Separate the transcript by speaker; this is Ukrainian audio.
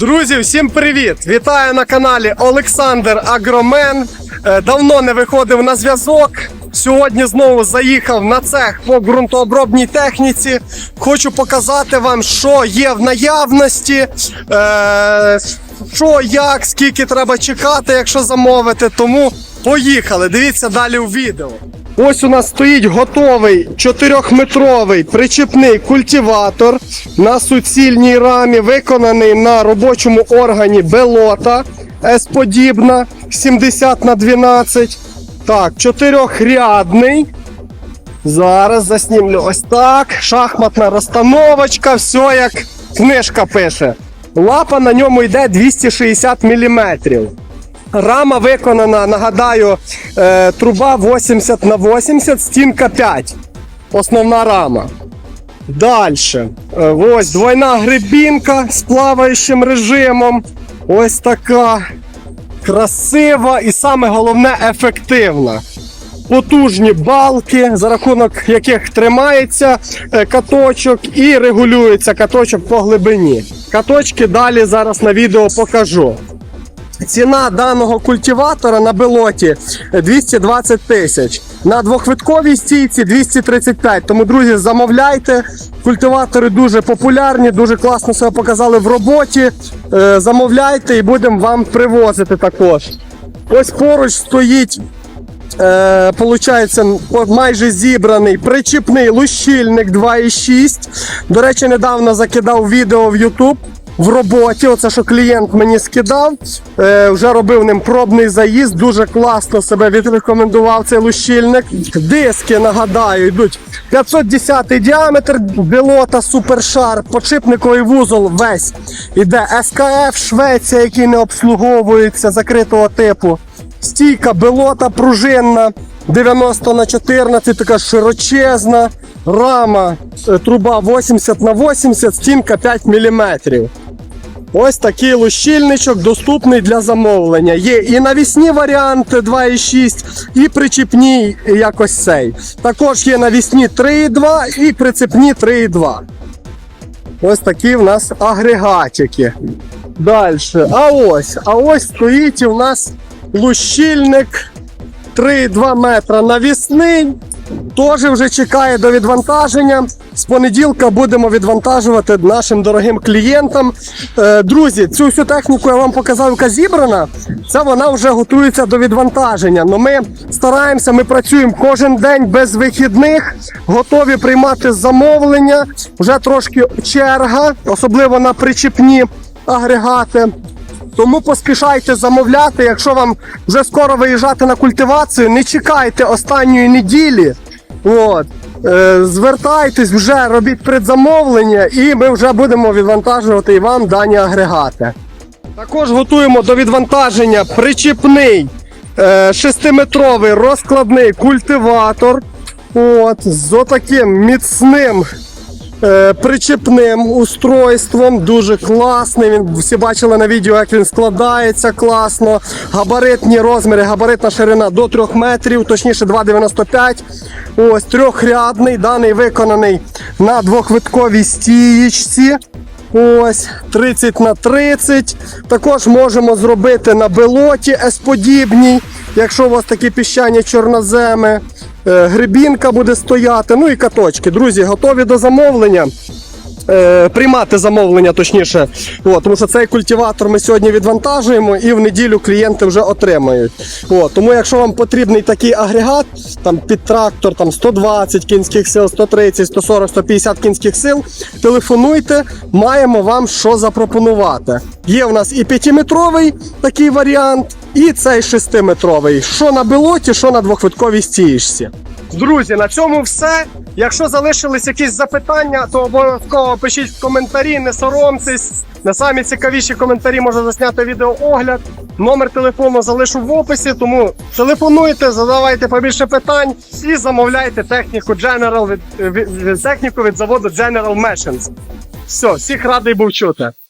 Speaker 1: Друзі, всім привіт! Вітаю на каналі Олександр Агромен. Е, Давно не виходив на зв'язок. Сьогодні знову заїхав на цех по ґрунтообробній техніці. Хочу показати вам, що є в наявності, е, що, як, скільки треба чекати, якщо замовити. Тому поїхали. Дивіться далі у відео. Ось у нас стоїть готовий 4-метровий причіпний культиватор на суцільній рамі, виконаний на робочому органі Белота С-подібна 70 на 12. Так, чотирьохрядний. Зараз заснімлю ось так. Шахматна розстановочка, все як книжка пише. Лапа на ньому йде 260 мм. Рама виконана, нагадаю, е, труба 80 на 80, стінка 5. Основна рама. Далі. Ось двойна грибінка з плаваючим режимом. Ось така красива і саме головне ефективна. Потужні балки, за рахунок яких тримається е, каточок і регулюється каточок по глибині. Каточки далі зараз на відео покажу. Ціна даного культиватора на белоті 220 тисяч. На двохвитковій стійці 235. Тому, друзі, замовляйте. Культиватори дуже популярні, дуже класно себе показали в роботі. Е, Замовляйте і будемо вам привозити також. Ось поруч стоїть. Е, Получається, майже зібраний причіпний лущильник 2,6. До речі, недавно закидав відео в YouTube в роботі. Оце що клієнт мені скидав. Е, вже робив ним пробний заїзд. Дуже класно себе відрекомендував цей лущильник. Диски, нагадаю, йдуть 510 діаметр, білота, супершар, подшипниковий вузол весь. Іде СКФ Швеція, який не обслуговується закритого типу. Стійка белота пружинна 90 на 14, така широчезна. Рама, е, труба 80 на 80, стінка 5 мм. Ось такий лущильничок доступний для замовлення. Є і навісні варіанти 2,6, і причіпні якось цей. Також є навісні 3,2 і прицепні 3,2. Ось такі в нас агрегатики. Далі. А ось, а ось стоїть у нас лущильник 3,2 метра навісний. Теж вже чекає до відвантаження. З понеділка будемо відвантажувати нашим дорогим клієнтам. Е, друзі, цю всю техніку я вам показав, яка зібрана. Це вона вже готується до відвантаження. Но ми стараємося, ми працюємо кожен день без вихідних, готові приймати замовлення. Вже трошки черга, особливо на причіпні агрегати. Тому поспішайте замовляти. Якщо вам вже скоро виїжджати на культивацію, не чекайте останньої неділі. От. Е, звертайтесь, вже робіть предзамовлення, і ми вже будемо відвантажувати вам дані агрегати. Також готуємо до відвантаження причіпний е, 6-метровий розкладний культиватор. От, з отаким міцним е, причепним устройством. Дуже класний. Він всі бачили на відео, як він складається класно. Габаритні розміри, габаритна ширина до 3 метрів, точніше 2,95. Ось трьохрядний. Даний виконаний на двохвитковій стієчці. Ось 30 на 30. Також можемо зробити на белоті С-подібній, якщо у вас такі піщані чорноземи. Е, Грибінка буде стояти, ну і каточки. Друзі, готові до замовлення. Е, приймати замовлення, точніше. От, тому що цей культиватор ми сьогодні відвантажуємо і в неділю клієнти вже отримають. От, тому якщо вам потрібний такий агрегат, там під трактор там 120 кінських сил, 130, 140, 150 кінських сил, телефонуйте, маємо вам що запропонувати. Є в нас і 5-метровий такий варіант, і цей 6-метровий. Що на белоті, що на двохвитковій стіжці. Друзі, на цьому все. Якщо залишились якісь запитання, то обов'язково пишіть в коментарі, не соромтесь. На самі цікавіші коментарі можна засняти відеоогляд. Номер телефону залишу в описі, тому телефонуйте, задавайте побільше питань і замовляйте техніку General від, від, від техніку від заводу General Machines. Все, всіх радий був чути.